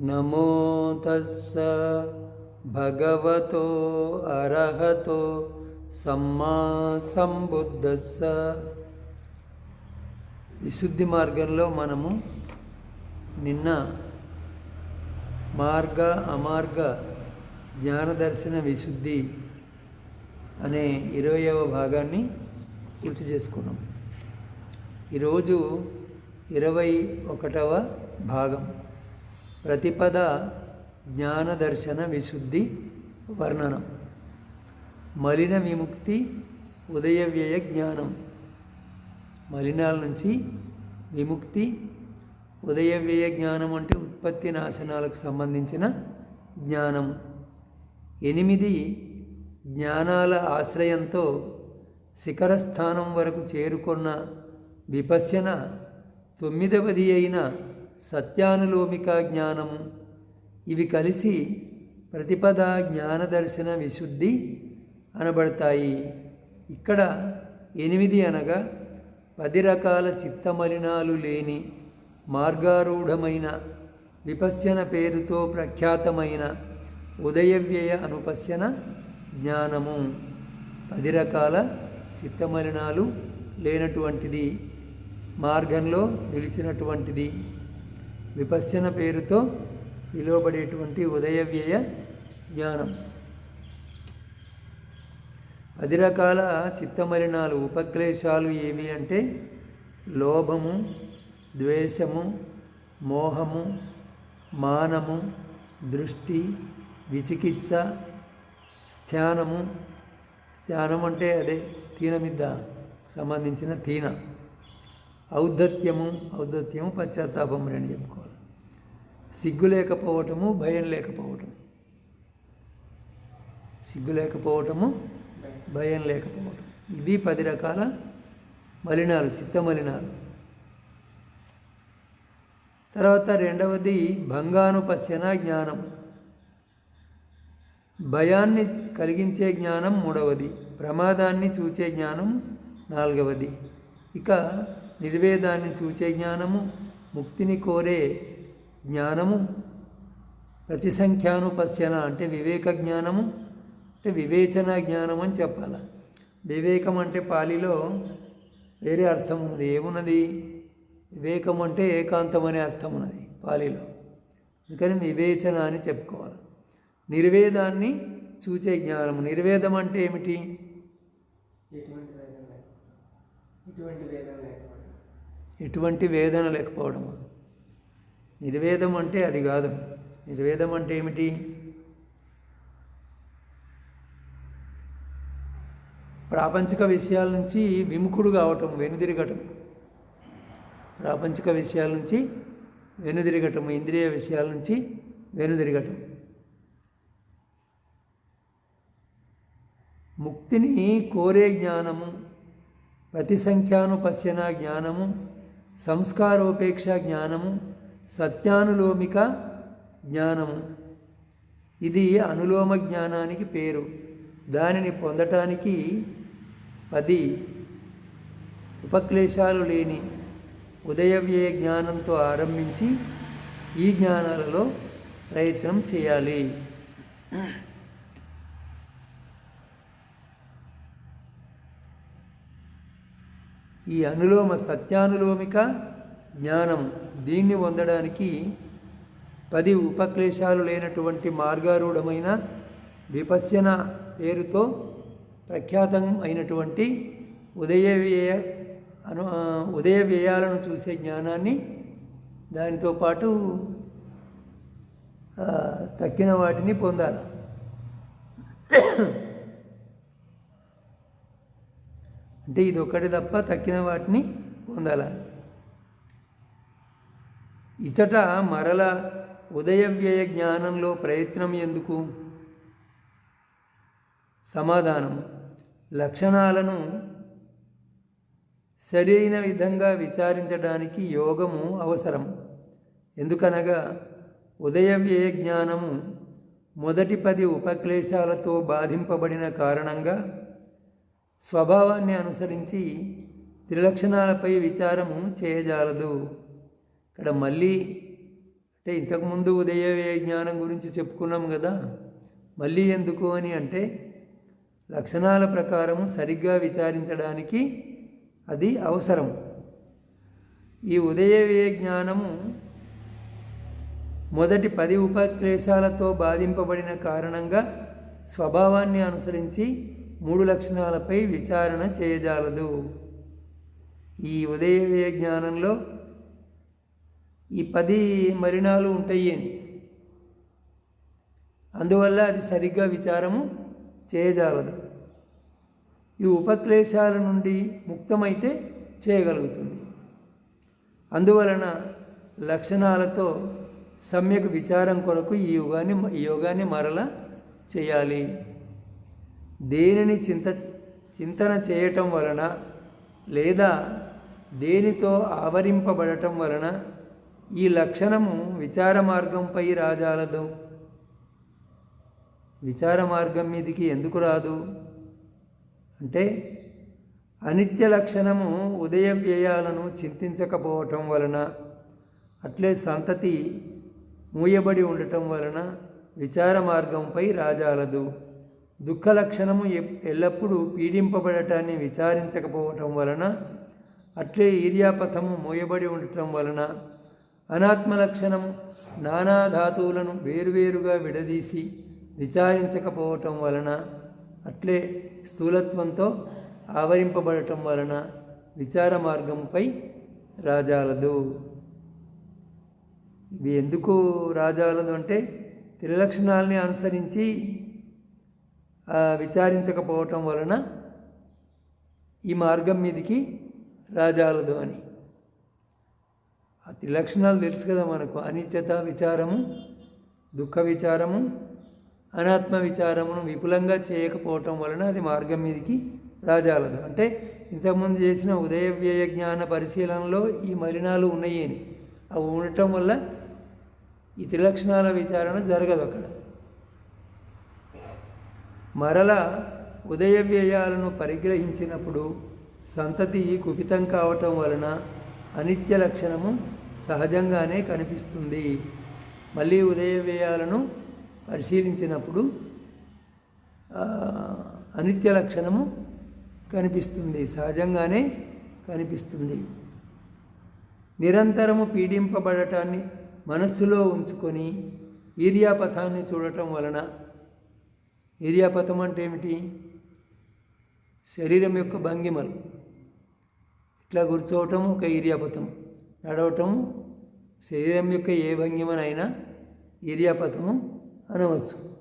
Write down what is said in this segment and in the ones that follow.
నమో తస్స భగవతో అర్హతో సమ్మా సంబుద్ధస్స. విశుద్ధి మార్గంలో మనము నిన్న మార్గ అమార్గ జ్ఞానదర్శన విశుద్ధి అనే ఇరవయవ భాగాన్ని పూర్తి చేసుకున్నాం. ఈరోజు ఇరవై ఒకటవ భాగం. ప్రతిపద జ్ఞానదర్శన విశుద్ధి వర్ణనం. మలిన విముక్తి ఉదయ వ్యయ జ్ఞానం. మలినాల నుంచి విముక్తి ఉదయ వ్యయ జ్ఞానం అంటే ఉత్పత్తి నాశనాలకు సంబంధించిన జ్ఞానం. ఎనిమిది జ్ఞానాల ఆశ్రయంతో శిఖర స్థానం వరకు చేరుకున్న విపశ్యన తొమ్మిదవది అయిన సత్యానులోమిక జ్ఞానం. ఇవి కలిసి ప్రతిపద జ్ఞానదర్శన విశుద్ధి అనబడతాయి. ఇక్కడ ఎనిమిది అనగా పది రకాల చిత్తమలినాలు లేని మార్గారూఢమైన విపశ్యన పేరుతో ప్రఖ్యాతమైన ఉదయవ్యయ అనుపశ్యన జ్ఞానము. పది రకాల చిత్తమలినాలు లేనటువంటిది మార్గంలో నిలిచినటువంటిది. విపశ్చన పేరుతో పిలువబడేటువంటి ఉదయవ్యయ జ్ఞానం. పది రకాల చిత్తమలినాలు ఉపక్లేశాలు ఏవి అంటే లోభము ద్వేషము మోహము మానము దృష్టి విచికిత్స స్థానము స్థానం అంటే అదే తీన మీద సంబంధించిన తీన. ఔద్ధత్యము ఔద్ధత్యము పశ్చాత్తాపం అని చెప్పుకోవాలి. సిగ్గు లేకపోవటము భయం లేకపోవటం. సిగ్గు లేకపోవటము భయం లేకపోవటం. ఇవి పది రకాల మలినాలు చిత్త మలినాలు. తర్వాత రెండవది భంగానుపశ్యన జ్ఞానం. భయాన్ని కలిగించే జ్ఞానం మూడవది ప్రమాదాన్ని చూచే జ్ఞానం నాలుగవది. ఇక నిర్వేదాన్ని చూచే జ్ఞానము ముక్తిని కోరే జ్ఞానము ప్రతిసంఖ్యానుపశ్యన అంటే వివేక జ్ఞానము అంటే వివేచన జ్ఞానం అని చెప్పాలి. వివేకం అంటే పాలిలో వేరే అర్థం ఉన్నది. ఏమున్నది? వివేకం అంటే ఏకాంతం అనే అర్థం ఉన్నది పాలిలో. అందుకని వివేచన అని చెప్పుకోవాలి. నిర్వేదాన్ని చూచే జ్ఞానము. నిర్వేదం అంటే ఏమిటి? ఇటువంటి వేదం ఎటువంటి వేదన లేకపోవడం. నిర్వేదం అంటే అది కాదు. నిర్వేదం అంటే ఏమిటి? ప్రాపంచిక విషయాల నుంచి విముఖుడు కావటం వెనుదిరగటం. ప్రాపంచిక విషయాల నుంచి వెనుదిరగటం ఇంద్రియ విషయాల నుంచి వెనుదిరగటం. ముక్తిని కోరే జ్ఞానము ప్రతిసంఖ్యానుపశ్యన జ్ఞానము సంస్కారోపేక్ష జ్ఞానము సత్యానులోమిక జ్ఞానము. ఇది అనులోమ జ్ఞానానికి పేరు. దానిని పొందటానికి పది ఉపక్లేశాలు లేని ఉదయవ్యయ జ్ఞానంతో ఆరంభించి ఈ జ్ఞానాలలో ప్రయత్నం చేయాలి. ఈ అనులోమ సత్యానులోమిక జ్ఞానం దీన్ని పొందడానికి పది ఉపక్లేశాలు లేనటువంటి మార్గారూఢమైన విపశ్యన పేరుతో ప్రఖ్యాతం అయినటువంటి ఉదయ వ్యయ అను ఉదయ వ్యయాలను చూసే జ్ఞానాన్ని దానితో పాటు తక్కిన వాటిని పొందాలి. అంటే ఇది ఒకటి తప్ప తక్కిన వాటిని పొందాలి. ఇచట మరల ఉదయవ్యయ జ్ఞానంలో ప్రయత్నం ఎందుకు? సమాధానం. లక్షణాలను సరైన విధంగా విచారించడానికి యోగము అవసరం. ఎందుకనగా ఉదయవ్యయ జ్ఞానము మొదటి పది ఉపక్లేశాలతో బాధింపబడిన కారణంగా స్వభావాన్ని అనుసరించి త్రిలక్షణాలపై విచారము చేయజాలదు. ఇక్కడ మళ్ళీ అంటే ఇంతకుముందు ఉదయ జ్ఞానం గురించి చెప్పుకున్నాం కదా మళ్ళీ ఎందుకు అని అంటే లక్షణాల ప్రకారం సరిగ్గా విచారించడానికి అది అవసరం. ఈ ఉదయవ్యయ జ్ఞానము మొదటి పది ఉపక్లేశాలతో బాధింపబడిన కారణంగా స్వభావాన్ని అనుసరించి మూడు లక్షణాలపై విచారణ చేయజాలదు. ఈ ఉదయవ్యయ జ్ఞానంలో ఈ పది మరిణాలు ఉంటాయి అని. అందువల్ల అది సరిగ్గా విచారము చేయజాలదు. ఈ ఉపక్లేశాల నుండి ముక్తమైతే చేయగలుగుతుంది. అందువలన లక్షణాలతో సమ్యక్ విచారం కొరకు ఈ యోగాన్ని ఈ యోగాన్ని మరలా చేయాలి. దేనిని చింత చింతన చేయటం వలన లేదా దేనితో ఆవరింపబడటం వలన ఈ లక్షణము విచార మార్గంపై రాజాలదు? విచార మార్గం మీదికి ఎందుకు రాదు? అంటే అనిత్య లక్షణము ఉదయ వ్యయాలను చింతించకపోవటం వలన అట్లే సంతతి మూయబడి ఉండటం వలన విచార మార్గంపై రాజాలదు. దుఃఖ లక్షణము ఎల్లప్పుడూ పీడింపబడటాన్ని విచారించకపోవటం వలన అట్లే ఈర్యాపథము మోయబడి ఉండటం వలన అనాత్మ లక్షణం నానా ధాతువులను వేరువేరుగా విడదీసి విచారించకపోవటం వలన అట్లే స్థూలత్వంతో ఆవరింపబడటం వలన విచార మార్గంపై రాజాలదు. ఇవి ఎందుకు రాజాలదు అంటే త్రిలక్షణాలని అనుసరించి విచారించకపోవటం వలన ఈ మార్గం మీదికి రాజాలదు అని. ఆ త్రిలక్షణాలు తెలుసు కదా మనకు. అనిత్యత విచారము దుఃఖ విచారము అనాత్మ విచారమును విపులంగా చేయకపోవటం వలన అది మార్గం మీదికి రాజాలదు. అంటే ఇంతకుముందు చేసిన ఉదయ వ్యయ జ్ఞాన పరిశీలనలో ఈ మలినాలు ఉన్నాయి అని. అవి ఉండటం వల్ల ఈ త్రిలక్షణాల విచారణ జరగదు అక్కడ. మరల ఉదయ వ్యయాలను పరిగ్రహించినప్పుడు సంతతి కుపితం కావటం వలన అనిత్య లక్షణము సహజంగానే కనిపిస్తుంది. మళ్ళీ ఉదయ వ్యయాలను పరిశీలించినప్పుడు అనిత్య లక్షణము కనిపిస్తుంది సహజంగానే కనిపిస్తుంది. నిరంతరము పీడింపబడటాన్ని మనస్సులో ఉంచుకొని ఈర్యాపథాన్ని చూడటం వలన ఏరియాపతం అంటే ఏమిటి? శరీరం యొక్క భంగిమలు. ఇట్లా కూర్చోవటం ఒక ఏరియాపతం నడవటం శరీరం యొక్క ఏ భంగిమనైనా ఈర్యాపథము అనవచ్చు.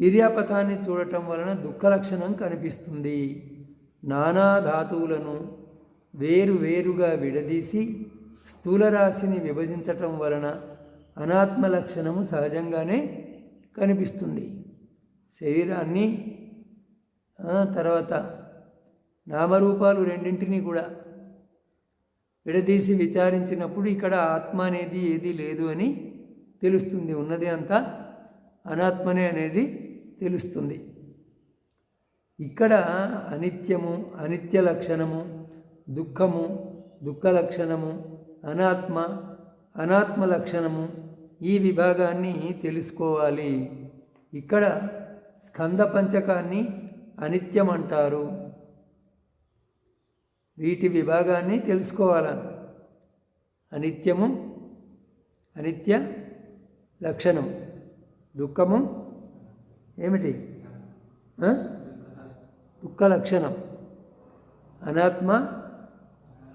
ఈర్యాపథాన్ని చూడటం వలన దుఃఖ లక్షణం కనిపిస్తుంది. నానా ధాతువులను వేరు వేరుగా విడదీసి స్థూల రాశిని విభజించటం వలన అనాత్మ లక్షణము సహజంగానే కనిపిస్తుంది. శరీరాన్ని తర్వాత నామరూపాలు రెండింటినీ కూడా విడదీసి విచారించినప్పుడు ఇక్కడ ఆత్మ అనేది ఏది లేదు అని తెలుస్తుంది. ఉన్నది అంతా అనాత్మనే అనేది తెలుస్తుంది. ఇక్కడ అనిత్యము అనిత్య లక్షణము దుఃఖము దుఃఖ లక్షణము అనాత్మ అనాత్మ లక్షణము ఈ విభాగాన్ని తెలుసుకోవాలి. ఇక్కడ స్కంద పంచకాన్ని అనిత్యం అంటారు. వీటి విభాగాన్ని తెలుసుకోవాలని. అనిత్యము అనిత్య లక్షణం. దుఃఖము ఏమిటి? దుఃఖ లక్షణం. అనాత్మ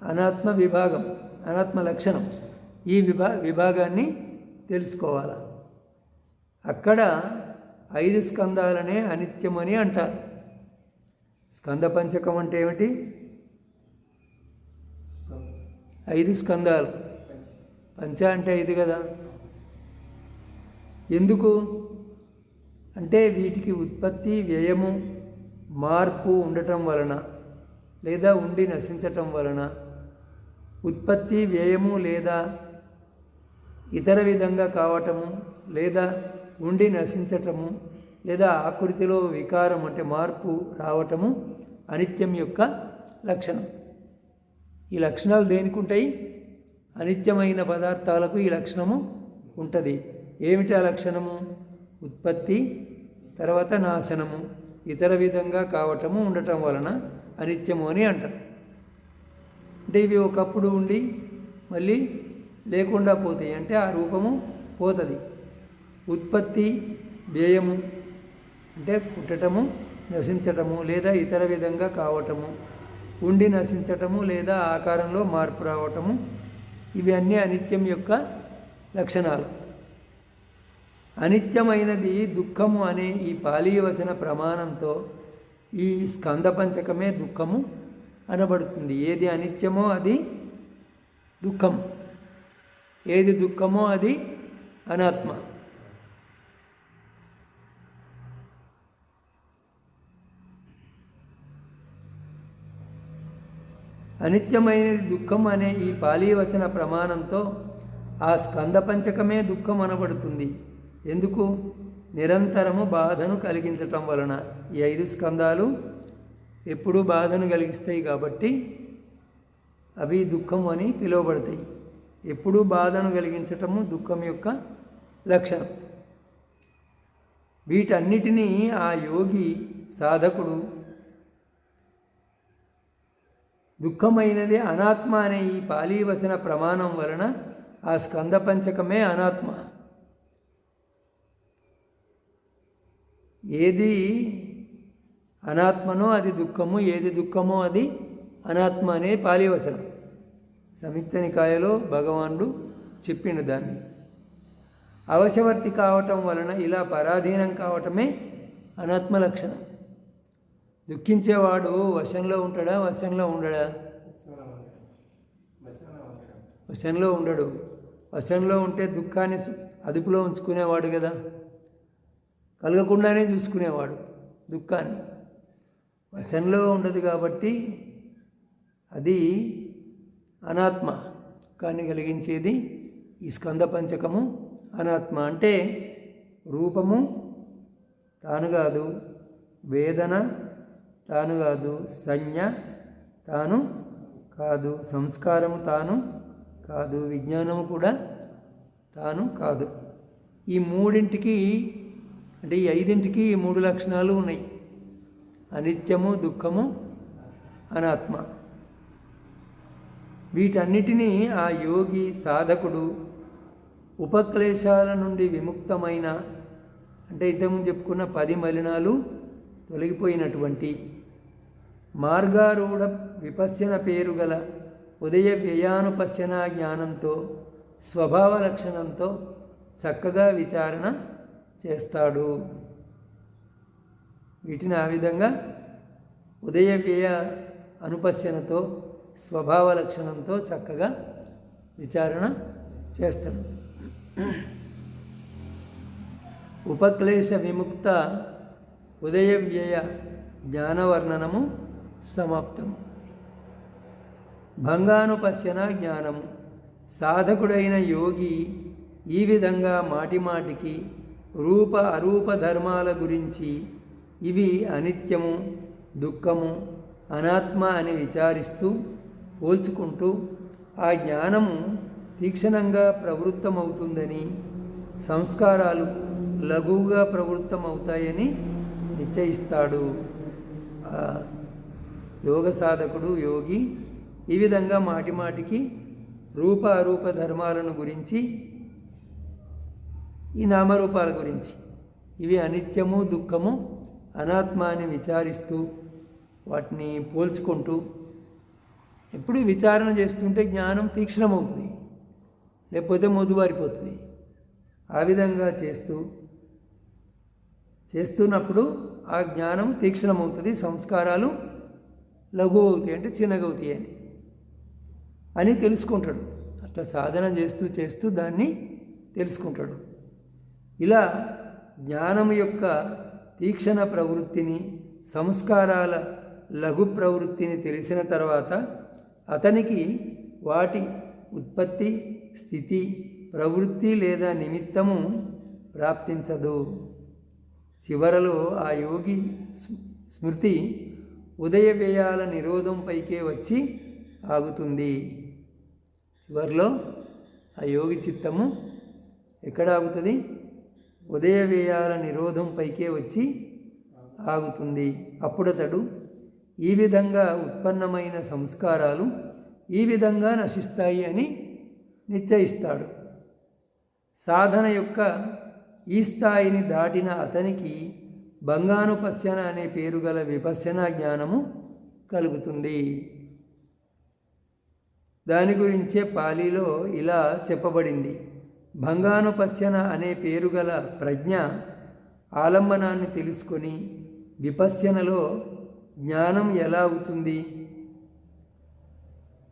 అనాత్మ విభాగం అనాత్మ లక్షణం. ఈ విభా విభాగాన్ని తెలుసుకోవాలి? అక్కడ ఐదు స్కందాలనే అనిత్యమని అంటారు. స్కంద పంచకం అంటే ఏమిటి? ఐదు స్కందాలు. పంచ అంటే ఐదు కదా? ఎందుకు? అంటే వీటికి ఉత్పత్తి వ్యయము మార్పు ఉండటం వలన లేదా ఉండి నశించటం వలన. ఉత్పత్తి వ్యయము లేదా ఇతర విధంగా కావటము లేదా ఉండి నశించటము లేదా ఆకృతిలో వికారం అంటే మార్పు రావటము అనిత్యం యొక్క లక్షణం. ఈ లక్షణాలు దేనికి ఉంటాయి అనిత్యమైన పదార్థాలకు ఈ లక్షణము ఉంటుంది. ఏమిటి ఆ లక్షణము? ఉత్పత్తి తర్వాత నాశనము ఇతర విధంగా కావటము ఉండటం వలన అనిత్యము అని అంటారు. అంటే ఇవి ఒకప్పుడు ఉండి మళ్ళీ లేకుండా పోతాయి. అంటే ఆ రూపము పోతుంది. ఉత్పత్తి వ్యయము అంటే పుట్టటము నశించటము లేదా ఇతర విధంగా కావటము ఉండి నశించటము లేదా ఆకారంలో మార్పు రావటము ఇవి అన్నీ అనిత్యం యొక్క లక్షణాలు. అనిత్యమైనది దుఃఖము అనే ఈ పాలీయవచన ప్రమాణంతో ఈ స్కంద పంచకమే దుఃఖము అనబడుతుంది. ఏది అనిత్యమో అది దుఃఖం. ఏది దుఃఖమో అది అనాత్మ. అనిత్యమైనది దుఃఖం అనే ఈ పాలీవచన ప్రమాణంతో ఆ స్కంద పంచకమే దుఃఖం అనబడుతుంది. ఎందుకు? నిరంతరము బాధను కలిగించటం వలన. ఈ ఐదు స్కందాలు ఎప్పుడూ బాధను కలిగిస్తాయి కాబట్టి అవి దుఃఖం అని పిలువబడతాయి. ఎప్పుడూ బాధను కలిగించటము దుఃఖం యొక్క లక్షణం. వీటన్నిటినీ ఆ యోగి సాధకుడు దుఃఖమైనది అనాత్మ అనే ఈ పాలీవచన ప్రమాణం వలన ఆ స్కంద పంచకమే అనాత్మ. ఏది అనాత్మనో అది దుఃఖము ఏది దుఃఖమో అది అనాత్మ అనే పాలివచనం సంయుక్త నికాయలో భగవానుడు చెప్పిండు దాన్ని. అవశవర్తి కావటం వలన ఇలా పరాధీనం కావటమే అనాత్మ లక్షణం. దుఃఖించేవాడు వశంలో ఉంటాడా వశంలో ఉండడా? వశంలో ఉండడు. వశంలో ఉంటే దుఃఖాన్ని అదుపులో ఉంచుకునేవాడు కదా. కలగకుండానే చూసుకునేవాడు దుఃఖాన్ని. వశంలో ఉండదు కాబట్టి అది అనాత్మ. కానీ కలిగించేది ఈ స్కంద పంచకము అనాత్మ. అంటే రూపము తాను కాదు వేదన తాను కాదు సంజ్ఞ తాను కాదు సంస్కారము తాను కాదు విజ్ఞానము కూడా తాను కాదు. ఈ మూడింటికి అంటే ఈ ఐదింటికి ఈ మూడు లక్షణాలు ఉన్నాయి. అనిత్యము దుఃఖము అనాత్మ. వీటన్నిటినీ ఆ యోగి సాధకుడు ఉపక్లేశాల నుండి విముక్తమైన అంటే ఇంతకుముందు చెప్పుకున్న పది మలినాలు తొలగిపోయినటువంటి మార్గారూఢ విపశ్యన పేరు గల ఉదయ వ్యయానుపశ్యన జ్ఞానంతో స్వభావ లక్షణంతో చక్కగా విచారణ చేస్తాడు. వీటిని ఆ విధంగా ఉదయ వ్యయ అనుపశ్యనతో స్వభావ లక్షణంతో చక్కగా విచారణ చేస్తాడు ఉపక్లేశ విముక్త ఉదయ వ్యయ జ్ఞానవర్ణనము సమాప్తము. భంగానుపశ్యన జ్ఞానము. సాధకుడైన యోగి ఈ విధంగా మాటిమాటికి రూప అరూప ధర్మాల గురించి ఇవి అనిత్యము దుఃఖము అనాత్మ అని విచారిస్తూ పోల్చుకుంటూ ఆ జ్ఞానము తీక్షణంగా ప్రవృత్తమవుతుందని సంస్కారాలు లఘువుగా ప్రవృత్తమవుతాయని నిశ్చయిస్తాడు. యోగ సాధకుడు యోగి ఈ విధంగా మాటిమాటికి రూప అరూప ధర్మాలను గురించి ఈ నామరూపాల గురించి ఇవి అనిత్యము దుఃఖము అనాత్మ అని విచారిస్తూ వాటిని పోల్చుకుంటూ ఎప్పుడు విచారణ చేస్తుంటే జ్ఞానం తీక్షణమవుతుంది. లేకపోతే మొద్దుబారిపోతుంది ఆ విధంగా చేస్తూ చేస్తున్నప్పుడు ఆ జ్ఞానం తీక్ష్ణమవుతుంది. సంస్కారాలు లఘు అవుతాయి అంటే చిన్నగవుతాయి అని. అని తెలుసుకుంటాడు. అట్లా సాధన చేస్తూ చేస్తూ దాన్ని తెలుసుకుంటాడు. ఇలా జ్ఞానం యొక్క తీక్షణ ప్రవృత్తిని సంస్కారాల లఘు ప్రవృత్తిని తెలిసిన తర్వాత అతనికి వాటి ఉత్పత్తి స్థితి ప్రవృత్తి లేదా నిమిత్తము ప్రాప్తించదు. చివరలో ఆ యోగి స్మృతి ఉదయ వ్యయాల నిరోధంపైకే వచ్చి ఆగుతుంది. చివరిలో ఆ యోగి చిత్తము ఎక్కడ ఆగుతుంది? ఉదయ వ్యయాల నిరోధం పైకే వచ్చి ఆగుతుంది. అప్పుడతడు ఈ విధంగా ఉత్పన్నమైన సంస్కారాలు ఈ విధంగా నశిస్తాయి అని నిశ్చయిస్తాడు. సాధన యొక్క ఈ స్థాయిని దాటిన అతనికి బంగానుపశ్యన అనే పేరు గల విపశ్యన జ్ఞానము కలుగుతుంది. దాని గురించే పాలీలో ఇలా చెప్పబడింది. భంగానుపశ్యన అనే పేరు గల ప్రజ్ఞ ఆలంబనాన్ని తెలుసుకొని విపశ్యనలో జ్ఞానం ఎలా అవుతుంది?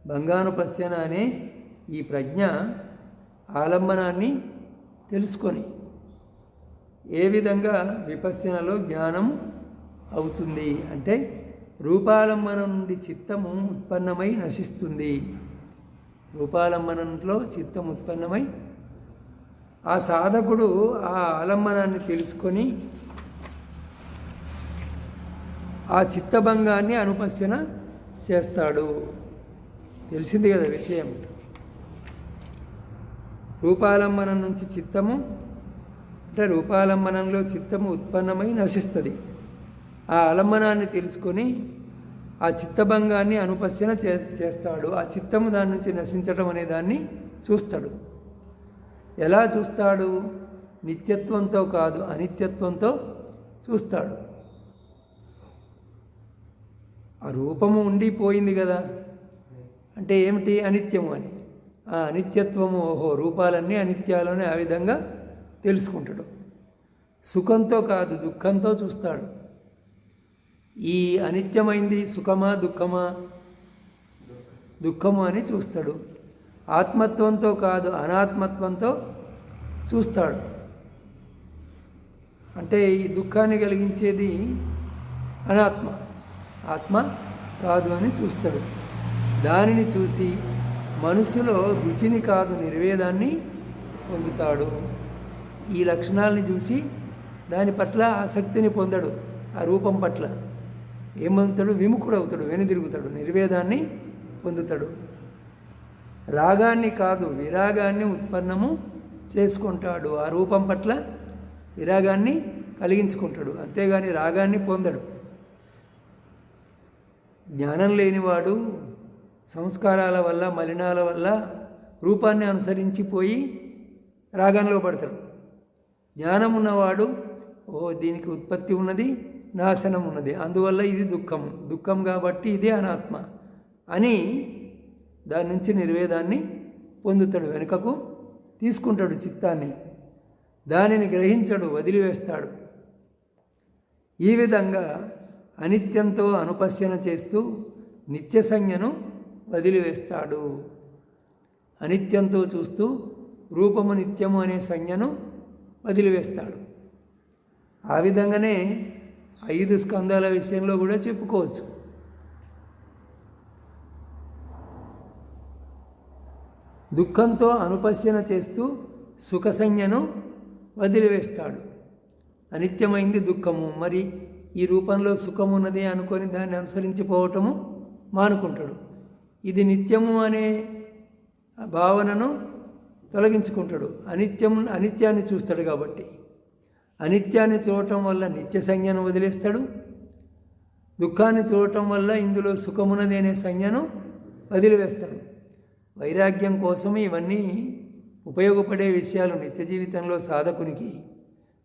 బంగానుపశ్యన అనే ఈ ప్రజ్ఞ ఆలంబనాన్ని తెలుసుకొని ఏ విధంగా విపశ్యనలో జ్ఞానం అవుతుంది అంటే రూపాలంబనం నుండి చిత్తము ఉత్పన్నమై నశిస్తుంది. రూపాలంబనంలో చిత్తం ఉత్పన్నమై ఆ సాధకుడు ఆ ఆలంబనాన్ని తెలుసుకొని ఆ చిత్తభంగాన్ని అనుపశ్యన చేస్తాడు. తెలిసింది కదా విషయం. రూపాలంబనం నుంచి చిత్తము అంటే రూపాలంబనంలో చిత్తము ఉత్పన్నమై నశిస్తుంది. ఆ అలంబనాన్ని తెలుసుకొని ఆ చిత్తభంగాన్ని అనుపశ్యన చే చేస్తాడు. ఆ చిత్తము దాని నుంచి నశించడం అనే దాన్ని చూస్తాడు. ఎలా చూస్తాడు? నిత్యత్వంతో కాదు అనిత్యత్వంతో చూస్తాడు. ఆ రూపము ఉండిపోయింది కదా. అంటే ఏమిటి? అనిత్యము అని. ఆ అనిత్యత్వము ఓహో రూపాలన్నీ అనిత్యాలని ఆ విధంగా తెలుసుకుంటాడు. సుఖంతో కాదు దుఃఖంతో చూస్తాడు. ఈ అనిత్యమైంది సుఖమా దుఃఖమా? దుఃఖము అని చూస్తాడు. ఆత్మత్వంతో కాదు అనాత్మత్వంతో చూస్తాడు. అంటే ఈ దుఃఖాన్ని కలిగించేది అనాత్మ. ఆత్మ కాదు అని చూస్తాడు. దానిని చూసి మనసులో రుచిని కాదు నిర్వేదాన్ని పొందుతాడు. ఈ లక్షణాలని చూసి దాని పట్ల ఆసక్తిని పొందడు. ఆ రూపం పట్ల ఏమంతాడు విముఖుడు అవుతాడు వెనుదిరుగుతాడు నిర్వేదాన్ని పొందుతాడు. రాగాన్ని కాదు విరాగాన్ని ఉత్పన్నము చేసుకుంటాడు. ఆ రూపం పట్ల విరాగాన్ని కలిగించుకుంటాడు. అంతేగాని రాగాన్ని పొందడు. జ్ఞానం లేనివాడు సంస్కారాల వల్ల మలినాల వల్ల రూపాన్ని అనుసరించిపోయి రాగంలో పడతాడు. జ్ఞానం ఉన్నవాడు ఓ దీనికి ఉత్పత్తి ఉన్నది నాశనం ఉన్నది. అందువల్ల ఇది దుఃఖం. దుఃఖం కాబట్టి ఇది అనాత్మ అని దాని నుంచి నిర్వేదాన్ని పొందుతాడు. వెనుకకు తీసుకుంటాడు చిత్తాన్ని. దానిని గ్రహించడు వదిలివేస్తాడు. ఈ విధంగా అనిత్యంతో అనుపశ్యన చేస్తూ నిత్య సంజ్ఞను వదిలివేస్తాడు. అనిత్యంతో చూస్తూ రూపము నిత్యము అనే సంజ్ఞను వదిలివేస్తాడు. ఆ విధంగానే ఐదు స్కందాల విషయంలో కూడా చెప్పుకోవచ్చు. దుఃఖంతో అనుపశ్యన చేస్తూ సుఖ సంజ్ఞను వదిలివేస్తాడు. అనిత్యమైంది దుఃఖము. మరి ఈ రూపంలో సుఖం ఉన్నది అనుకొని దాన్ని అనుసరించిపోవటము మానుకుంటాడు. ఇది నిత్యము అనే భావనను తొలగించుకుంటాడు. అనిత్యం అనిత్యాన్ని చూస్తాడు కాబట్టి. అనిత్యాన్ని చూడటం వల్ల నిత్య సంజ్ఞను వదిలేస్తాడు. దుఃఖాన్ని చూడటం వల్ల ఇందులో సుఖమున్నది అనే సంజ్ఞను వదిలివేస్తాడు. వైరాగ్యం కోసం ఇవన్నీ ఉపయోగపడే విషయాలు నిత్య జీవితంలో సాధకునికి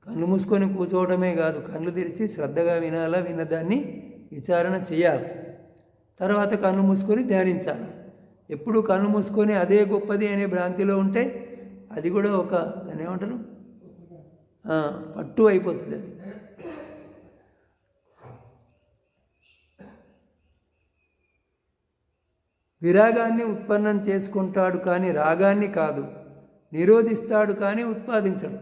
కళ్ళు మూసుకొని కూర్చోవడమే కాదు కళ్ళు తెరిచి శ్రద్ధగా వినాలా విన్నదాన్ని విచారణ చేయాలి. తర్వాత కళ్ళు మూసుకొని ధ్యానించాలి. ఎప్పుడు కళ్ళు మూసుకొని అదే గొప్పది అనే భ్రాంతిలో ఉంటే అది కూడా ఒక దాన్ని ఏమంటారు? పట్టు అయిపోతుంది అది. విరాగాన్ని ఉత్పన్నం చేసుకుంటాడు కానీ రాగాన్ని కాదు నిరోధిస్తాడు కానీ ఉత్పాదించడు.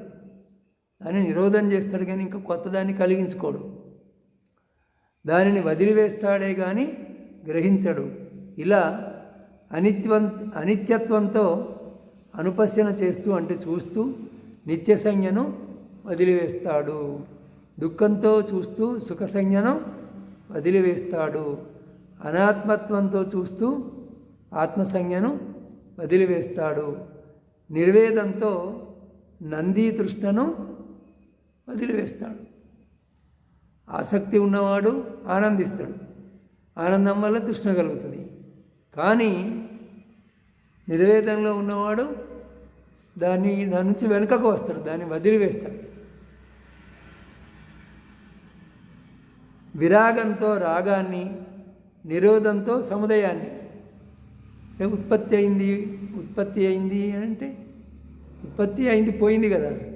దాన్ని నిరోధం చేస్తాడు కానీ ఇంకా కొత్త దాన్ని కలిగించుకోడు. దానిని వదిలివేస్తాడే కానీ గ్రహించడు. ఇలా అనిత్యం అనిత్యత్వంతో అనుపశ్యన చేస్తూ అంటే చూస్తూ నిత్య సంజ్ఞను వదిలివేస్తాడు. దుఃఖంతో చూస్తూ సుఖ సంజ్ఞను వదిలివేస్తాడు. అనాత్మత్వంతో చూస్తూ ఆత్మసంజ్ఞను వదిలివేస్తాడు. నిర్వేదంతో నంది తృష్ణను వదిలివేస్తాడు. ఆసక్తి ఉన్నవాడు ఆనందిస్తాడు. ఆనందం వల్ల తృష్ణ కలుగుతుంది. కానీ నిర్వేదంలో ఉన్నవాడు దాన్ని దాని నుంచి వెనుకకు వస్తాడు దాన్ని వదిలివేస్తాడు. విరాగంతో రాగాన్ని నిరోధంతో సముదయాన్ని. ఉత్పత్తి అయింది ఉత్పత్తి అయింది అంటే ఉత్పత్తి అయింది పోయింది కదా.